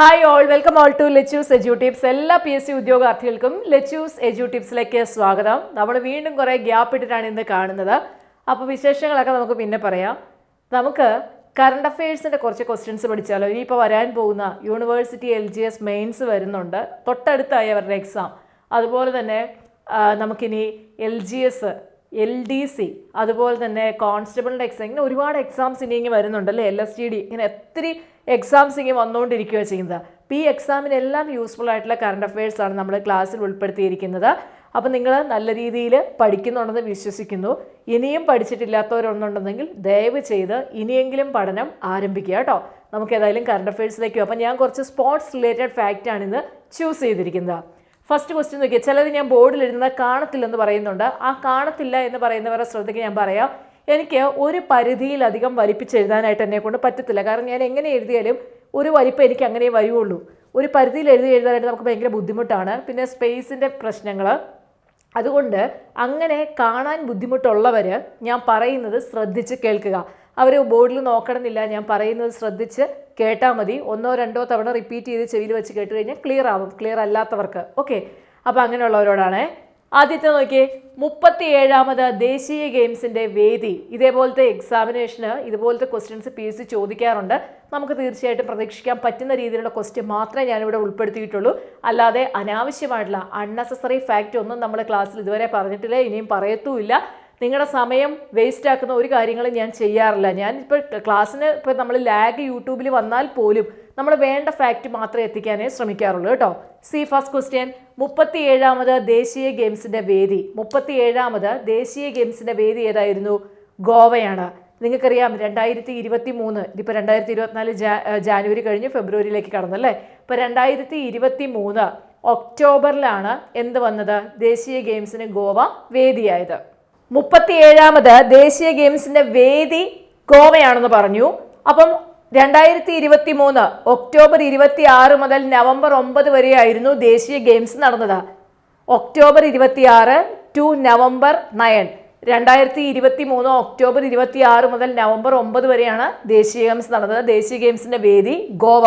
Hi all welcome all to Lechu's edu tips എല്ലാ P S C ഉദ്യോഗാർത്ഥികൾക്കും Lechu's edu ടിപ്സിലേക്ക് സ്വാഗതം. നമ്മൾ വീണ്ടും കുറേ ഗ്യാപ്പ് ഇട്ടിട്ടാണ് ഇന്ന് കാണുന്നത്. അപ്പോൾ വിശേഷങ്ങളൊക്കെ നമുക്ക് പിന്നെ പറയാം. നമുക്ക് കറണ്ട് അഫയേഴ്സിന്റെ കുറച്ച് ക്വസ്റ്റ്യൻസ് പഠിച്ചാലോ? ഇനിയിപ്പോൾ വരാൻ പോകുന്ന university L G S mains വരുന്നുണ്ട്. തൊട്ടടുത്തായി അവരുടെ എക്സാം അതുപോലെ തന്നെ നമുക്കിനി L G S L D C അതുപോലെ തന്നെ കോൺസ്റ്റബിളിന്റെ എക്സാം ഇങ്ങനെ ഒരുപാട് എക്സാംസ് ഇനി ഇങ്ങനെ വരുന്നുണ്ട് അല്ലേ എൽ എസ് ടി ഡി ഇങ്ങനെ ഒത്തിരി എക്സാംസ് ഇങ്ങനെ വന്നുകൊണ്ടിരിക്കുകയാണ് ചെയ്യുന്നത്. അപ്പോൾ ഈ എക്സാമിനെല്ലാം യൂസ്ഫുൾ ആയിട്ടുള്ള കറണ്ട് അഫയേഴ്സാണ് നമ്മൾ ക്ലാസ്സിൽ ഉൾപ്പെടുത്തിയിരിക്കുന്നത്. അപ്പോൾ നിങ്ങൾ നല്ല രീതിയിൽ പഠിക്കുന്നുണ്ടെന്ന് വിശ്വസിക്കുന്നു. ഇനിയും പഠിച്ചിട്ടില്ലാത്തവരൊന്നുണ്ടെങ്കിൽ ദയവ് ചെയ്ത് ഇനിയെങ്കിലും പഠനം ആരംഭിക്കുക കേട്ടോ. നമുക്ക് ഏതായാലും കറണ്ട് അഫയേഴ്സിലേക്ക് അപ്പം അപ്പോൾ ഞാൻ കുറച്ച് സ്പോർട്സ് റിലേറ്റഡ് ഫാക്റ്റാണ് ഇന്ന് ചൂസ് ചെയ്തിരിക്കുന്നത്. ഫസ്റ്റ് ക്വസ്റ്റ്യൻ നോക്കിയാൽ ചിലത് ഞാൻ ബോർഡിൽ എഴുതുന്നത് കാണത്തില്ലെന്ന് പറയുന്നുണ്ട്. ആ കാണത്തില്ല എന്ന് പറയുന്നവരുടെ ശ്രദ്ധയ്ക്ക് ഞാൻ പറയാം. എനിക്ക് ഒരു പരിധിയിലധികം വലിപ്പിച്ചെഴുതാനായിട്ട് എന്നെ കൊണ്ട് പറ്റത്തില്ല. കാരണം ഞാൻ എങ്ങനെ എഴുതിയാലും ഒരു വലിപ്പം എനിക്ക് അങ്ങനെ വരുവുള്ളൂ. ഒരു പരിധിയിൽ എഴുതി എഴുതാനായിട്ട് നമുക്ക് ഭയങ്കര ബുദ്ധിമുട്ടാണ്. പിന്നെ സ്പേസിന്റെ പ്രശ്നങ്ങൾ. അതുകൊണ്ട് അങ്ങനെ കാണാൻ ബുദ്ധിമുട്ടുള്ളവർ ഞാൻ പറയുന്നത് ശ്രദ്ധിച്ച് കേൾക്കുക. അവർ ബോർഡിൽ നോക്കണമെന്നില്ല. ഞാൻ പറയുന്നത് ശ്രദ്ധിച്ച് കേട്ടാൽ മതി. ഒന്നോ രണ്ടോ തവണ റിപ്പീറ്റ് ചെയ്ത് ചെവിയിൽ വെച്ച് കേട്ട് കഴിഞ്ഞാൽ ക്ലിയർ ആവും. ക്ലിയർ അല്ലാത്തവർക്ക്. ഓക്കെ അപ്പോൾ അങ്ങനെയുള്ളവരോടാണ്. ആദ്യത്തെ നോക്കിയേ. മുപ്പത്തി ഏഴാമത് ദേശീയ ഗെയിംസിന്റെ വേദി. ഇതേപോലത്തെ എക്സാമിനേഷന് ഇതുപോലത്തെ ക്വസ്റ്റ്യൻസ് പി എസ് സി ചോദിക്കാറുണ്ട്. നമുക്ക് തീർച്ചയായിട്ടും പ്രതീക്ഷിക്കാൻ പറ്റുന്ന രീതിയിലുള്ള ക്വസ്റ്റ്യൻ മാത്രമേ ഞാനിവിടെ ഉൾപ്പെടുത്തിയിട്ടുള്ളൂ. അല്ലാതെ അനാവശ്യമായിട്ടുള്ള അൺനെസസറി ഫാക്റ്റ് ഒന്നും നമ്മൾ ക്ലാസ്സിൽ ഇതുവരെ പറഞ്ഞിട്ടില്ല. ഇനിയും പറയത്തുമില്ല. നിങ്ങളുടെ സമയം വേസ്റ്റ് ആക്കുന്ന ഒരു കാര്യങ്ങളും ഞാൻ ചെയ്യാറില്ല. ഞാൻ ഇപ്പോൾ ക്ലാസ്സിന് ഇപ്പോൾ നമ്മൾ ലാഗ് യൂട്യൂബിൽ വന്നാൽ പോലും നമ്മൾ വേണ്ട ഫാക്റ്റ് മാത്രമേ എത്തിക്കാനേ ശ്രമിക്കാറുള്ളൂ കേട്ടോ. സി ഫസ്റ്റ് ക്വസ്റ്റ്യൻ മുപ്പത്തി ഏഴാമത് ദേശീയ ഗെയിംസിന്റെ വേദി. മുപ്പത്തി ഏഴാമത് ദേശീയ ഗെയിംസിന്റെ വേദി ഏതായിരുന്നു? ഗോവയാണ്. നിങ്ങൾക്കറിയാം രണ്ടായിരത്തി ഇരുപത്തി മൂന്ന് ഇതിപ്പോൾ രണ്ടായിരത്തി ഇരുപത്തിനാല് ജാനുവരി കഴിഞ്ഞ് ഫെബ്രുവരിയിലേക്ക് കടന്നല്ലേ? ഇപ്പോൾ രണ്ടായിരത്തി ഇരുപത്തി മൂന്ന് ഒക്ടോബറിലാണ് എന്ത് വന്നത്? ദേശീയ ഗെയിംസിന് ഗോവ വേദിയായത്. മുപ്പത്തിയേഴാമത് ദേശീയ ഗെയിംസിന്റെ വേദി ഗോവയാണെന്ന് പറഞ്ഞു. അപ്പം രണ്ടായിരത്തി ഇരുപത്തി മൂന്ന് ഒക്ടോബർ ഇരുപത്തി ആറ് മുതൽ നവംബർ ഒമ്പത് വരെയായിരുന്നു ദേശീയ ഗെയിംസ് നടന്നത്. ഒക്ടോബർ ഇരുപത്തി ആറ് ടു നവംബർ നയൻ. രണ്ടായിരത്തി ഇരുപത്തി മൂന്ന് ഒക്ടോബർ ഇരുപത്തി ആറ് മുതൽ നവംബർ ഒമ്പത് വരെയാണ് ദേശീയ ഗെയിംസ് നടന്നത്. ദേശീയ ഗെയിംസിന്റെ വേദി ഗോവ.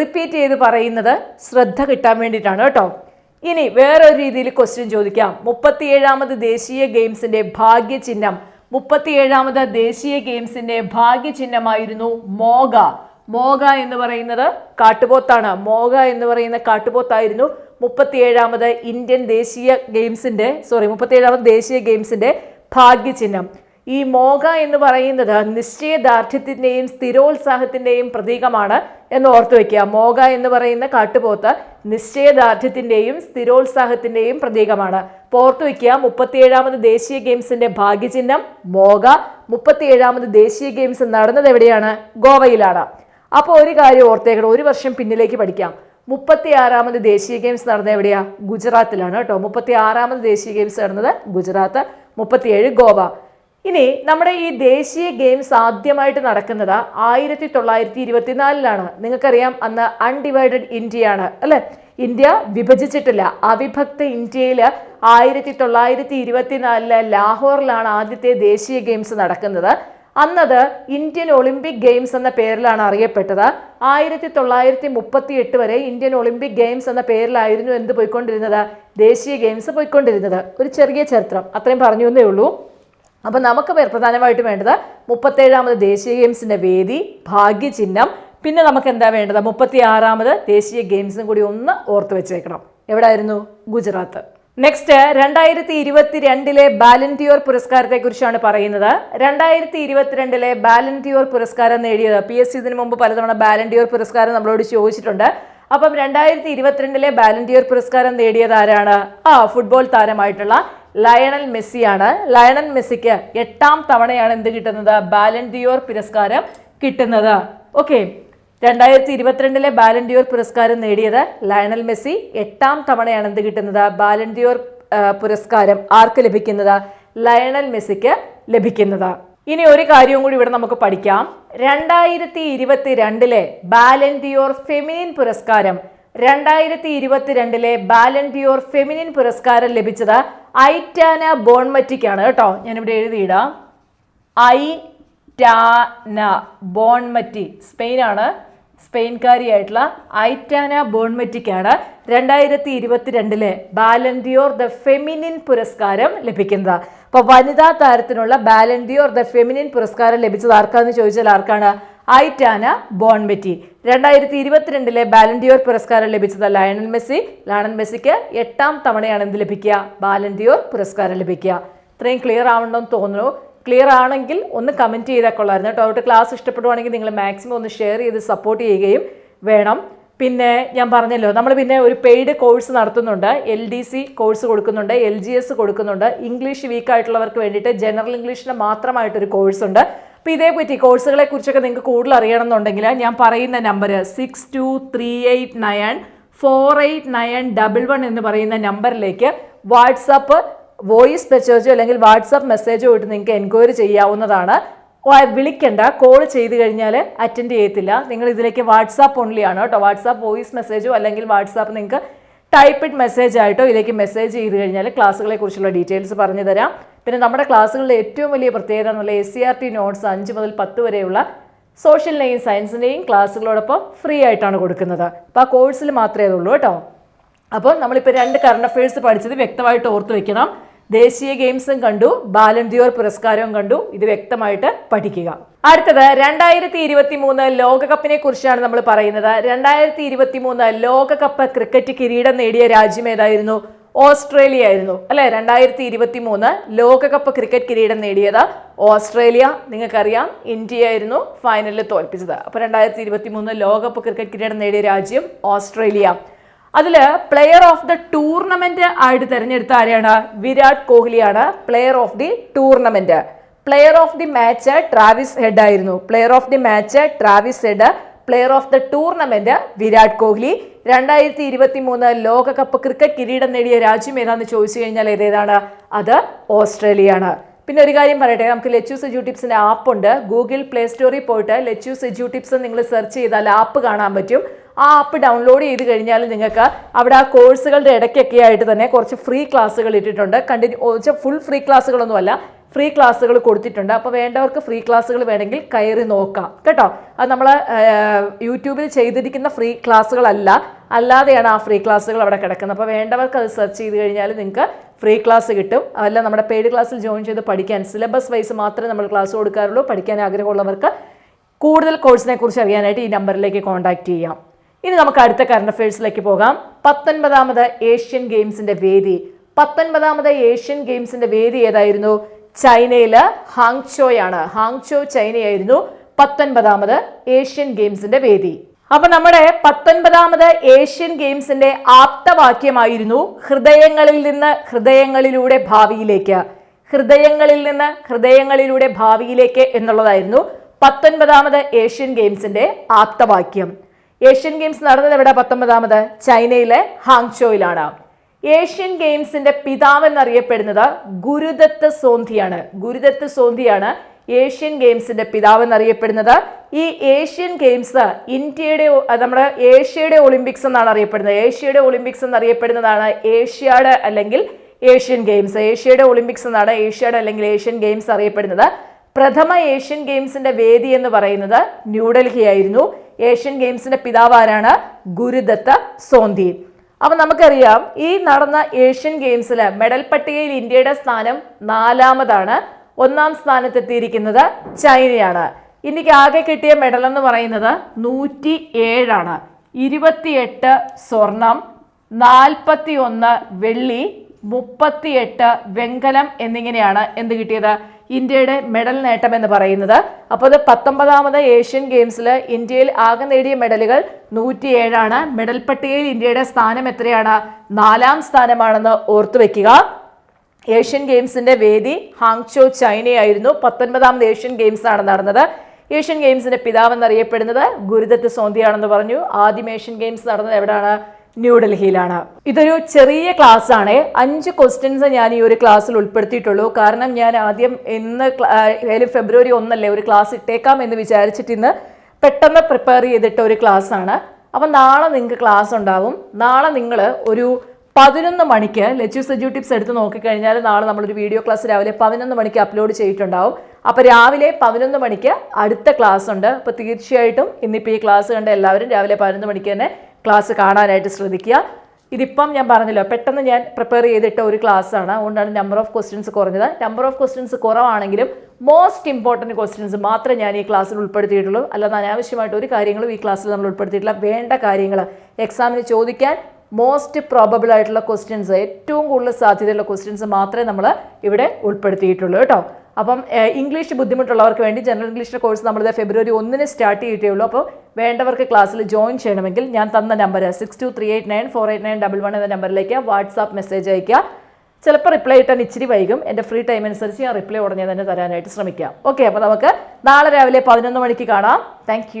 റിപ്പീറ്റ് ചെയ്ത് പറയുന്നത് ശ്രദ്ധ കിട്ടാൻ വേണ്ടിയിട്ടാണ് കേട്ടോ. ഇനി വേറൊരു രീതിയിൽ ക്വസ്റ്റ്യൻ ചോദിക്കാം. മുപ്പത്തിയേഴാമത് ദേശീയ ഗെയിംസിന്റെ ഭാഗ്യചിഹ്നം. മുപ്പത്തിയേഴാമത് ദേശീയ ഗെയിംസിന്റെ ഭാഗ്യചിഹ്നമായിരുന്നു മോഗ. മോഗ എന്ന് പറയുന്നത് കാട്ടുപോത്താണ്. മോഗ എന്ന് പറയുന്ന കാട്ടുപോത്തായിരുന്നു മുപ്പത്തിയേഴാമത് ഇന്ത്യൻ ദേശീയ ഗെയിംസിന്റെ സോറി മുപ്പത്തിയേഴാമത് ദേശീയ ഗെയിംസിന്റെ ഭാഗ്യചിഹ്നം. ഈ മോഗ എന്ന് പറയുന്നത് നിശ്ചയദാർഢ്യത്തിന്റെയും സ്ഥിരോത്സാഹത്തിന്റെയും പ്രതീകമാണ് എന്ന് ഓർത്തു വയ്ക്കുക മോഗ എന്ന് പറയുന്ന കാട്ടുപോത്ത് നിശ്ചയദാർഢ്യത്തിന്റെയും സ്ഥിരോത്സാഹത്തിന്റെയും പ്രതീകമാണ്. ഓർത്തു വെക്കുക മുപ്പത്തിയേഴാമത് ദേശീയ ഗെയിംസിന്റെ ഭാഗ്യചിഹ്നം മോഗ മുപ്പത്തിയേഴാമത് ദേശീയ ഗെയിംസ് നടന്നത് എവിടെയാണ്? ഗോവയിലാണ്. അപ്പോൾ ഒരു കാര്യം ഓർത്തേക്കണം ഒരു വർഷം പിന്നിലേക്ക് പഠിക്കാം. മുപ്പത്തി ആറാമത് ദേശീയ ഗെയിംസ് നടന്നത് എവിടെയാണ് ഗുജറാത്തിലാണ് കേട്ടോ. മുപ്പത്തി ആറാമത് ദേശീയ ഗെയിംസ് നടന്നത് ഗുജറാത്ത് മുപ്പത്തിയേഴ് ഗോവ. ഇനി നമ്മുടെ ഈ ദേശീയ ഗെയിംസ് ആദ്യമായിട്ട് നടക്കുന്നത് ആയിരത്തി തൊള്ളായിരത്തി ഇരുപത്തിനാലിലാണ് നിങ്ങൾക്കറിയാം അന്ന് അൺഡിവൈഡഡ് ഇന്ത്യയാണ് അല്ലേ? ഇന്ത്യ വിഭജിച്ചിട്ടില്ല. അവിഭക്ത ഇന്ത്യയിൽ ആയിരത്തി തൊള്ളായിരത്തി ഇരുപത്തിനാലിൽ ലാഹോറിലാണ് ആദ്യത്തെ ദേശീയ ഗെയിംസ് നടക്കുന്നത്. അന്നത് ഇന്ത്യൻ ഒളിമ്പിക് ഗെയിംസ് എന്ന പേരിലാണ് അറിയപ്പെട്ടത്. ആയിരത്തി തൊള്ളായിരത്തി മുപ്പത്തി എട്ട് വരെ ഇന്ത്യൻ ഒളിമ്പിക് ഗെയിംസ് എന്ന പേരിലായിരുന്നു എന്ത് പോയിക്കൊണ്ടിരുന്നത്? ദേശീയ ഗെയിംസ് പോയിക്കൊണ്ടിരുന്നത്. ഒരു ചെറിയ ചരിത്രം. അത്രയും പറഞ്ഞു എന്നേ ഉള്ളൂ. അപ്പം നമുക്ക് പ്രധാനമായിട്ട് വേണ്ടത് മുപ്പത്തേഴാമത് ദേശീയ ഗെയിംസിന്റെ വേദി ഭാഗ്യചിഹ്നം പിന്നെ നമുക്ക് എന്താ വേണ്ടത്? മുപ്പത്തി ആറാമത് ദേശീയ ഗെയിംസും കൂടി ഒന്ന് ഓർത്ത് വെച്ചേക്കണം. എവിടായിരുന്നു? ഗുജറാത്ത്. നെക്സ്റ്റ് രണ്ടായിരത്തി ഇരുപത്തിരണ്ടിലെ ബാലന്റിയോർ പുരസ്കാരത്തെ കുറിച്ചാണ് പറയുന്നത്. രണ്ടായിരത്തി ഇരുപത്തിരണ്ടിലെ ബാലന്റിയോർ പുരസ്കാരം നേടിയത്. പി എസ് സി ഇതിനു മുമ്പ് പലതവണ ബാലന്റിയോർ പുരസ്കാരം നമ്മളോട് ചോദിച്ചിട്ടുണ്ട്. അപ്പം രണ്ടായിരത്തി ഇരുപത്തിരണ്ടിലെ ബാലന്റിയോർ പുരസ്കാരം നേടിയത് ആരാണ്? ആ ഫുട്ബോൾ താരമായിട്ടുള്ള ലയണൽ മെസ്സിയാണ്. ലയണൽ മെസ്സിക്ക് എട്ടാം തവണയാണ് എന്ത് കിട്ടുന്നത്? ബാലൻഡിയോർ പുരസ്കാരം കിട്ടുന്നത്. ഓക്കെ രണ്ടായിരത്തി ഇരുപത്തിരണ്ടിലെ ബാലൻഡിയോർ പുരസ്കാരം നേടിയത് ലയണൽ മെസ്സി. എട്ടാം തവണയാണ് എന്ത് കിട്ടുന്നത്? ബാലൻഡിയോർ പുരസ്കാരം ആർക്ക് ലഭിക്കുന്നത്? ലയണൽ മെസ്സിക്ക് ലഭിക്കുന്നത്. ഇനി ഒരു കാര്യവും കൂടി ഇവിടെ നമുക്ക് പഠിക്കാം. രണ്ടായിരത്തി ഇരുപത്തിരണ്ടിലെ ബാലൻഡിയോർ ഫെമിനിൻ പുരസ്കാരം. രണ്ടായിരത്തി ഇരുപത്തിരണ്ടിലെ ബാലൻഡിയോർ ഫെമിനിൻ പുരസ്കാരം ലഭിച്ചത് ഐറ്റാന ബോൺമറ്റിക്കാണ് കേട്ടോ. ഞാനിവിടെ എഴുതിയിടാം. ഐ ടാന ബോൺമറ്റി. സ്പെയിനാണ്. സ്പെയിൻകാരിയായിട്ടുള്ള ഐറ്റാന ബോൺമെറ്റിക്കാണ് രണ്ടായിരത്തി ഇരുപത്തിരണ്ടിലെ ബാലൻഡിയോർ ദ ഫെമിനിൻ പുരസ്കാരം ലഭിക്കുന്നത്. അപ്പോൾ വനിതാ താരത്തിനുള്ള ബാലൻഡിയോർ ദ ഫെമിനിൻ പുരസ്കാരം ലഭിച്ചത് ആർക്കാന്ന് ചോദിച്ചാൽ ആർക്കാണ്? Aitana Bonmati. രണ്ടായിരത്തി ഇരുപത്തിരണ്ടിലെ ബാലൻഡിയോർ പുരസ്കാരം ലഭിച്ചത് ലയണൽ മെസ്സി. ലയണൽ മെസ്സിക്ക് എട്ടാം തവണയാണ് എന്ത് ലഭിക്കുക? ബാലൻഡിയോർ പുരസ്കാരം ലഭിക്കുക. ഇത്രയും ക്ലിയർ ആവണമെന്ന് തോന്നുന്നു. ക്ലിയർ ആണെങ്കിൽ ഒന്ന് കമന്റ് ചെയ്താൽ കൊള്ളായിരുന്നു കേട്ടോ. അവരുടെ ക്ലാസ് ഇഷ്ടപ്പെടുവാണെങ്കിൽ നിങ്ങൾ മാക്സിമം ഒന്ന് ഷെയർ ചെയ്ത് സപ്പോർട്ട് ചെയ്യുകയും വേണം. പിന്നെ ഞാൻ പറഞ്ഞല്ലോ നമ്മൾ പിന്നെ ഒരു പെയ്ഡ് കോഴ്സ് നടത്തുന്നുണ്ട്. എൽ ഡി സി കോഴ്സ് കൊടുക്കുന്നുണ്ട് എൽ ജി എസ് കൊടുക്കുന്നുണ്ട്. ഇംഗ്ലീഷ് വീക്കായിട്ടുള്ളവർക്ക് വേണ്ടിയിട്ട് ജനറൽ ഇംഗ്ലീഷിന് മാത്രമായിട്ടൊരു കോഴ്സ് ഉണ്ട്. അപ്പോൾ ഇതേപറ്റി കോഴ്സുകളെ കുറിച്ചൊക്കെ നിങ്ങൾക്ക് കൂടുതൽ അറിയണമെന്നുണ്ടെങ്കിൽ ഞാൻ പറയുന്ന number six two three eight nine four eight nine double one എന്ന് പറയുന്ന നമ്പറിലേക്ക് വാട്സപ്പ് വോയിസ് മെസ്സേജോ അല്ലെങ്കിൽ വാട്സപ്പ് മെസ്സേജോ ഇട്ട് നിങ്ങൾക്ക് എൻക്വയറി ചെയ്യാവുന്നതാണ്. വിളിക്കണ്ട. കോൾ ചെയ്ത് കഴിഞ്ഞാൽ അറ്റൻഡ് ചെയ്യത്തില്ല. നിങ്ങൾ ഇതിലേക്ക് വാട്സാപ്പ് ഓൺലി ആണ് കേട്ടോ. വാട്സാപ്പ് വോയിസ് മെസ്സേജോ അല്ലെങ്കിൽ വാട്സാപ്പ് നിങ്ങൾക്ക് ടൈപ്പിഡ് മെസ്സേജ് ആയിട്ടോ ഇതിലേക്ക് മെസ്സേജ് ചെയ്ത് കഴിഞ്ഞാൽ ക്ലാസ്സുകളെ കുറിച്ചുള്ള ഡീറ്റെയിൽസ് പറഞ്ഞു തരാം. പിന്നെ നമ്മുടെ ക്ലാസ്സുകളുടെ ഏറ്റവും വലിയ പ്രത്യേകത എന്നുള്ള S C R T notes അഞ്ച് മുതൽ പത്ത് വരെയുള്ള സോഷ്യലിനെയും സയൻസിന്റെയും ക്ലാസ്സുകളോടൊപ്പം ഫ്രീ ആയിട്ടാണ് കൊടുക്കുന്നത്. അപ്പോൾ ആ കോഴ്സിൽ മാത്രമേ അതുള്ളൂ കേട്ടോ. അപ്പോൾ നമ്മളിപ്പോൾ രണ്ട് കറണ്ട് അഫയേഴ്സ് പഠിച്ചത് വ്യക്തമായിട്ട് ഓർത്ത് വെക്കണം. ദേശീയ ഗെയിംസും കണ്ടു ബാലൻ ദിയോർ പുരസ്കാരവും കണ്ടു. ഇത് വ്യക്തമായിട്ട് പഠിക്കുക. അടുത്തത് രണ്ടായിരത്തി ഇരുപത്തി മൂന്ന് ലോകകപ്പിനെ കുറിച്ചാണ് നമ്മൾ പറയുന്നത്. രണ്ടായിരത്തി ഇരുപത്തി മൂന്ന് ലോകകപ്പ് ക്രിക്കറ്റ് കിരീടം നേടിയ രാജ്യം ഏതായിരുന്നു? ഓസ്ട്രേലിയ ആയിരുന്നു. അല്ലെ? രണ്ടായിരത്തി ഇരുപത്തി മൂന്ന് ലോകകപ്പ് ക്രിക്കറ്റ് കിരീടം നേടിയത് ഓസ്ട്രേലിയ. നിങ്ങൾക്കറിയാം ഇന്ത്യ ആയിരുന്നു ഫൈനലിൽ തോൽപ്പിച്ചത്. അപ്പോൾ രണ്ടായിരത്തി ഇരുപത്തി മൂന്ന് ലോകകപ്പ് ക്രിക്കറ്റ് കിരീടം നേടിയ രാജ്യം ഓസ്ട്രേലിയ. അതിൽ പ്ലെയർ ഓഫ് ദ ടൂർണമെന്റ് ആയിട്ട് തിരഞ്ഞെടുത്ത ആരെയാണ്? Virat കോഹ്ലിയാണ് player of the tournament player of the match Travis Head ആയിരുന്നു. Player of the match Travis Head player of the tournament Virat Kohli. രണ്ടായിരത്തി ഇരുപത്തി മൂന്ന് ലോകകപ്പ് ക്രിക്കറ്റ് കിരീടം നേടിയ രാജ്യം ഏതാണെന്ന് ചോദിച്ചു കഴിഞ്ഞാൽ ഏതേതാണ്? അത് ഓസ്ട്രേലിയയാണ്. പിന്നെ ഒരു കാര്യം പറയട്ടെ നമുക്ക് ലെച്യൂസ് ജ്യൂ ടിപ്സിന്റെ ആപ്പ് ഉണ്ട്. ഗൂഗിൾ പ്ലേ സ്റ്റോറിൽ പോയിട്ട് ലെച്യൂസ് ജ്യൂ ടിപ്സ് നിങ്ങൾ സെർച്ച് ചെയ്താൽ ആപ്പ് കാണാൻ പറ്റും. ആ ആപ്പ് ഡൗൺലോഡ് ചെയ്ത് കഴിഞ്ഞാൽ നിങ്ങൾക്ക് അവിടെ ആ കോഴ്സുകളുടെ ഇടയ്ക്കൊക്കെ ആയിട്ട് തന്നെ കുറച്ച് ഫ്രീ ക്ലാസ്സുകൾ ഇട്ടിട്ടുണ്ട്. കണ്ടിന്യൂ ഫുൾ ഫ്രീ ക്ലാസ്സുകളൊന്നുമല്ല ഫ്രീ ക്ലാസ്സുകൾ കൊടുത്തിട്ടുണ്ട്. അപ്പോൾ വേണ്ടവർക്ക് ഫ്രീ ക്ലാസ്സുകൾ വേണമെങ്കിൽ കയറി നോക്കാം. കേട്ടോ? അത് നമ്മൾ യൂട്യൂബിൽ ചെയ്തിരിക്കുന്ന ഫ്രീ ക്ലാസ്സുകളല്ല അല്ലാതെയാണ് ആ ഫ്രീ ക്ലാസ്സുകൾ അവിടെ കിടക്കുന്നത്. അപ്പോൾ വേണ്ടവർക്ക് അത് സെർച്ച് ചെയ്ത് കഴിഞ്ഞാൽ നിങ്ങൾക്ക് ഫ്രീ ക്ലാസ് കിട്ടും. അല്ല നമ്മുടെ പെയ്ഡ് ക്ലാസ്സിൽ ജോയിൻ ചെയ്ത് പഠിക്കാൻ സിലബസ് വൈസ് മാത്രമേ നമ്മൾ ക്ലാസ് കൊടുക്കാറുള്ളൂ. പഠിക്കാൻ ആഗ്രഹമുള്ളവർക്ക് കൂടുതൽ കോഴ്സിനെ കുറിച്ച് അറിയാനായിട്ട് ഈ നമ്പറിലേക്ക് കോൺടാക്റ്റ് ചെയ്യാം. ഇനി നമുക്ക് അടുത്ത കറണ്ട് അഫയേഴ്സിലേക്ക് പോകാം. പത്തൊൻപതാമത് ഏഷ്യൻ ഗെയിംസിന്റെ വേദി. പത്തൊൻപതാമത് ഏഷ്യൻ ഗെയിംസിന്റെ വേദി ഏതായിരുന്നു? ചൈനയിൽ ഹാങ്ചോയാണ് ഹാങ്ചോ ചൈനയായിരുന്നു. പത്തൊൻപതാമത് ഏഷ്യൻ ഗെയിംസിന്റെ വേദി. അപ്പൊ നമ്മുടെ പത്തൊൻപതാമത് ഏഷ്യൻ ഗെയിംസിന്റെ ആപ്തവാക്യമായിരുന്നു ഹൃദയങ്ങളിൽ നിന്ന് ഹൃദയങ്ങളിലൂടെ ഭാവിയിലേക്ക്. ഹൃദയങ്ങളിൽ നിന്ന് ഹൃദയങ്ങളിലൂടെ ഭാവിയിലേക്ക് എന്നുള്ളതായിരുന്നു പത്തൊൻപതാമത് ഏഷ്യൻ ഗെയിംസിന്റെ ആപ്തവാക്യം. ഏഷ്യൻ ഗെയിംസ് നടന്നത് എവിടെ പത്തൊമ്പതാമത്? ചൈനയിലെ ഹാങ്ചോയിലാണ്. ഏഷ്യൻ ഗെയിംസിന്റെ പിതാവ് എന്നറിയപ്പെടുന്നത് ഗുരുദത്ത് സോന്ധിയാണ്. ഗുരുദത്ത് സോന്ധിയാണ് ഏഷ്യൻ ഗെയിംസിന്റെ പിതാവ് എന്നറിയപ്പെടുന്നത് ഈ ഏഷ്യൻ ഗെയിംസ് ഇന്ത്യയുടെ നമ്മുടെ ഏഷ്യയുടെ ഒളിമ്പിക്സ് എന്നാണ് അറിയപ്പെടുന്നത്. ഏഷ്യയുടെ ഒളിമ്പിക്സ് എന്നറിയപ്പെടുന്നതാണ് ഏഷ്യാഡ് അല്ലെങ്കിൽ ഏഷ്യൻ ഗെയിംസ്. ഏഷ്യയുടെ ഒളിമ്പിക്സ് എന്നാണ് ഏഷ്യാഡ് അല്ലെങ്കിൽ ഏഷ്യൻ ഗെയിംസ് അറിയപ്പെടുന്നത്. പ്രഥമ ഏഷ്യൻ ഗെയിംസിന്റെ വേദി എന്ന് പറയുന്നത് ന്യൂഡൽഹി ആയിരുന്നു ഏഷ്യൻ ഗെയിംസിന്റെ പിതാവ് ആരാണ് ഗുരുദത്ത് സോന്തി. അപ്പൊ നമുക്കറിയാം ഈ നടന്ന ഏഷ്യൻ ഗെയിംസിൽ മെഡൽ പട്ടികയിൽ ഇന്ത്യയുടെ സ്ഥാനം നാലാമതാണ്. ഒന്നാം സ്ഥാനത്തെത്തിയിരിക്കുന്നത് ചൈനയാണ്. ഇന്ത്യയ്ക്ക് ആകെ കിട്ടിയ മെഡൽ എന്ന് പറയുന്നത് നൂറ്റി ഏഴാണ് ഇരുപത്തിയെട്ട് സ്വർണം നാൽപ്പത്തി ഒന്ന് വെള്ളി മുപ്പത്തിയെട്ട് വെങ്കലം എന്നിങ്ങനെയാണ് എന്ത് കിട്ടിയത്? ഇന്ത്യയുടെ മെഡൽ നേട്ടം എന്ന് പറയുന്നത്. അപ്പോൾ അത് പത്തൊമ്പതാമത് ഏഷ്യൻ ഗെയിംസിൽ ഇന്ത്യയിൽ ആകെ നേടിയ മെഡലുകൾ നൂറ്റിയേഴാണ്. മെഡൽ പട്ടികയിൽ ഇന്ത്യയുടെ സ്ഥാനം എത്രയാണ്? നാലാം സ്ഥാനമാണെന്ന് ഓർത്തു വെക്കുക. ഏഷ്യൻ ഗെയിംസിന്റെ വേദി ഹാങ്ചോ ചൈനയായിരുന്നു. പത്തൊൻപതാമത് ഏഷ്യൻ ഗെയിംസ് നടന്നത്. ഏഷ്യൻ ഗെയിംസിന്റെ പിതാവെന്നറിയപ്പെടുന്നത് ഗുരുദത്ത് സോന്തിയാണെന്ന് പറഞ്ഞു. ആദ്യം ഏഷ്യൻ ഗെയിംസ് നടന്നത് എവിടെയാണ് ന്യൂഡൽഹിയിലാണ് ഇതൊരു ചെറിയ ക്ലാസ് ആണ്. അഞ്ച് ക്വസ്റ്റ്യൻസ് ഞാൻ ഈ ഒരു ക്ലാസ്സിൽ ഉൾപ്പെടുത്തിയിട്ടുള്ളൂ. കാരണം ഞാൻ ആദ്യം ഇന്ന് ഫെബ്രുവരി ഒന്നല്ലേ ഒരു ക്ലാസ് ഇട്ടേക്കാം എന്ന് വിചാരിച്ചിട്ട് ഇന്ന് പെട്ടെന്ന് പ്രിപ്പയർ ചെയ്തിട്ട ഒരു ക്ലാസ് ആണ്. അപ്പം നാളെ നിങ്ങൾക്ക് ക്ലാസ് ഉണ്ടാവും. നാളെ നിങ്ങൾ ഒരു പതിനൊന്ന് മണിക്ക് ലെച്ചു സെജു ടിപ്സ് എടുത്ത് നോക്കിക്കഴിഞ്ഞാൽ നാളെ നമ്മളൊരു വീഡിയോ ക്ലാസ് രാവിലെ പതിനൊന്ന് മണിക്ക് അപ്ലോഡ് ചെയ്തിട്ടുണ്ടാവും. അപ്പോൾ രാവിലെ പതിനൊന്ന് മണിക്ക് അടുത്ത ക്ലാസ് ഉണ്ട്. അപ്പോൾ തീർച്ചയായിട്ടും ഇന്നിപ്പോൾ ഈ ക്ലാസ് കണ്ട എല്ലാവരും രാവിലെ പതിനൊന്ന് മണിക്ക് തന്നെ ക്ലാസ് കാണാനായിട്ട് ശ്രദ്ധിക്കുക. ഇതിപ്പം ഞാൻ പറഞ്ഞല്ലോ പെട്ടെന്ന് ഞാൻ പ്രിപ്പയർ ചെയ്തിട്ട ഒരു ക്ലാസ് ആണ്. അതുകൊണ്ടാണ് നമ്പർ ഓഫ് ക്വസ്റ്റ്യൻസ് കുറഞ്ഞത്. നമ്പർ ഓഫ് ക്വസ്റ്റ്യൻസ് കുറവാണെങ്കിലും മോസ്റ്റ് ഇമ്പോർട്ടന്റ് ക്വസ്റ്റ്യൻസ് മാത്രമേ ഞാൻ ഈ ക്ലാസ്സിൽ ഉൾപ്പെടുത്തിയിട്ടുള്ളൂ. അല്ലാതെ അനാവശ്യമായിട്ട് ഒരു കാര്യങ്ങളും ഈ ക്ലാസ്സിൽ നമ്മൾ ഉൾപ്പെടുത്തിയിട്ടില്ല. വേണ്ട കാര്യങ്ങൾ എക്സാമിന് ചോദിക്കാൻ മോസ്റ്റ് പ്രോബബിൾ ആയിട്ടുള്ള ക്വസ്റ്റ്യൻസ് ഏറ്റവും കൂടുതൽ സാധ്യതയുള്ള ക്വസ്റ്റ്യൻസ് മാത്രമേ നമ്മൾ ഇവിടെ ഉൾപ്പെടുത്തിയിട്ടുള്ളൂ കേട്ടോ. അപ്പം ഇംഗ്ലീഷ് ബുദ്ധിമുട്ടുള്ളവർക്ക് വേണ്ടി ജനറൽ ഇംഗ്ലീഷിന്റെ കോഴ്സ് നമ്മളിത് ഫെബ്രുവരി ഒന്നിന് സ്റ്റാർട്ട് ചെയ്തിട്ടേ ഉള്ളൂ അപ്പോൾ വേണ്ടവർക്ക് ക്ലാസ്സിൽ ജോയിൻ ചെയ്യണമെങ്കിൽ ഞാൻ തന്ന number six two three eight nine four eight nine double one എന്ന നമ്പറിലേക്ക് വാട്സാപ്പ് മെസ്സേജ് അയയ്ക്കുക. ചിലപ്പോൾ റിപ്ലൈ കിട്ടാൻ ഇച്ചിരി വൈകും. എന്റെ ഫ്രീ ടൈം അനുസരിച്ച് ഞാൻ റിപ്ലൈ ഉടനെ തന്നെ തരാനായിട്ട് ശ്രമിക്കാം. ഓക്കെ അപ്പോൾ നമുക്ക് നാളെ രാവിലെ പതിനൊന്ന് മണിക്ക് കാണാം. താങ്ക്